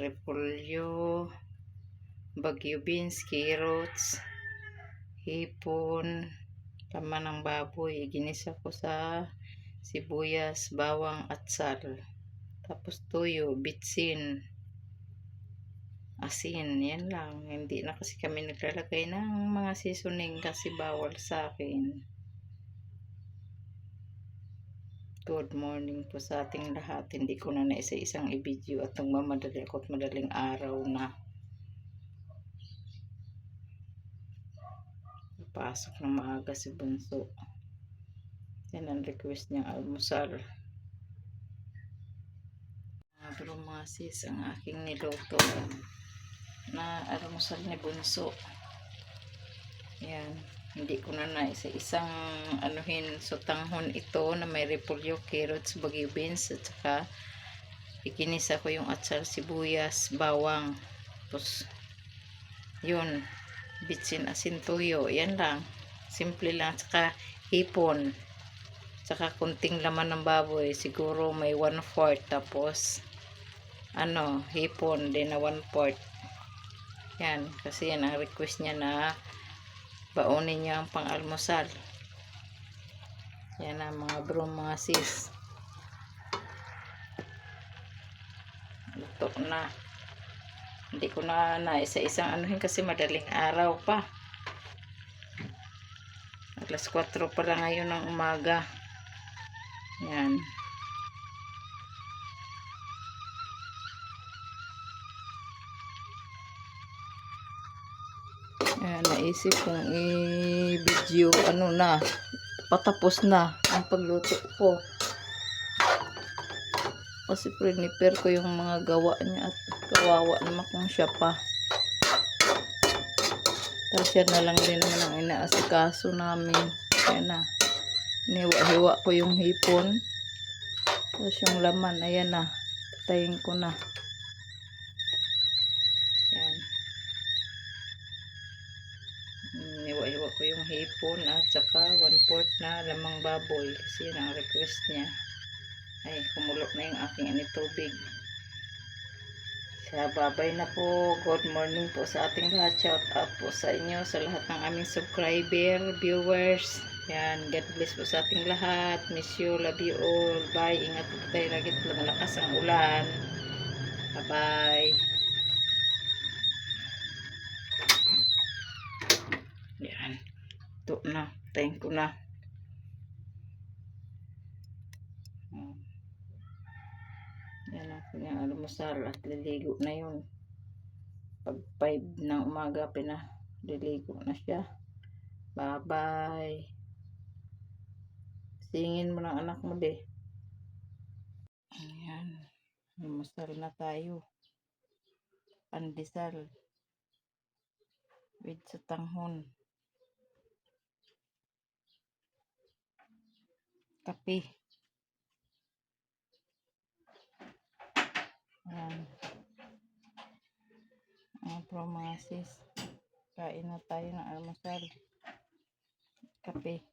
repolyo, bagyo beans, carrots, hipon, laman ng baboy. Ginisa ko sa sibuyas, bawang at sal. Tapos tuyo, bitsin, asin. Yan lang. Hindi na kasi kami naglalagay ng mga seasoning kasi bawal sa akin. Good morning po sa ating lahat. Hindi ko na naisa-isang i-video at nagmamadali ako at madaling araw na. Pasok ng maaga si Bunso. Yan ang request niyang almusal. Mga bro mga sis, ang aking niluto na almusal ni Bunso. Yan hindi ko na na isa isang anuhin sutanghon ito na may repolyo, carrots, bagyo beans at saka ikinisa ko yung atsal, sibuyas, bawang. Tapos yun. Bitsin asin tuyo yan lang. Simple lang. Saka hipon. Saka kunting laman ng baboy. Siguro may 1 fourth tapos ano hipon. Din na 1 fourth yan. Kasi yan ang request niya na baunin niya ang pang-almusal. Yan na mga bro, mga sis. Luto na. Hindi ko na na isa-isang anuhin kasi madaling araw pa. Alas 4 pa lang ngayon ng umaga. Yan. Ayan, naisip kong i-video ano na, patapos na ang pagluto ko. Kasi prepare ko yung mga gawa niya at kawawa naman kung siya pa. Tapos yan na lang din naman ang inaasikaso namin. Yan na. Niwa-hiwa ko yung hipon. Tapos yung laman, ayan na. Patayin ko na. Hipon at saka one fourth na lamang baboy kasi yun ang request niya ay kumulok na yung aking ani tubig. Kaya babay na po. Good morning po sa ating lahat. Shout out po sa inyo sa lahat ng aming subscriber viewers. Yan God bless po sa ating lahat. Miss you love you all. Bye. Ingat po tayo. Lagi malakas ang ulan. Bye bye Ito na. Tayin ko na. Yan ang kanyang almusal at liligo na yun. Pag 5 ng umaga, pinaliligo na siya. Bye-bye. Singin mo ng anak mo, de. Ayan. Almusal na tayo. Pandesal. With sutanghon. Kape. Ayan. Ayan po. Kain na tayo ng almusal. Kape.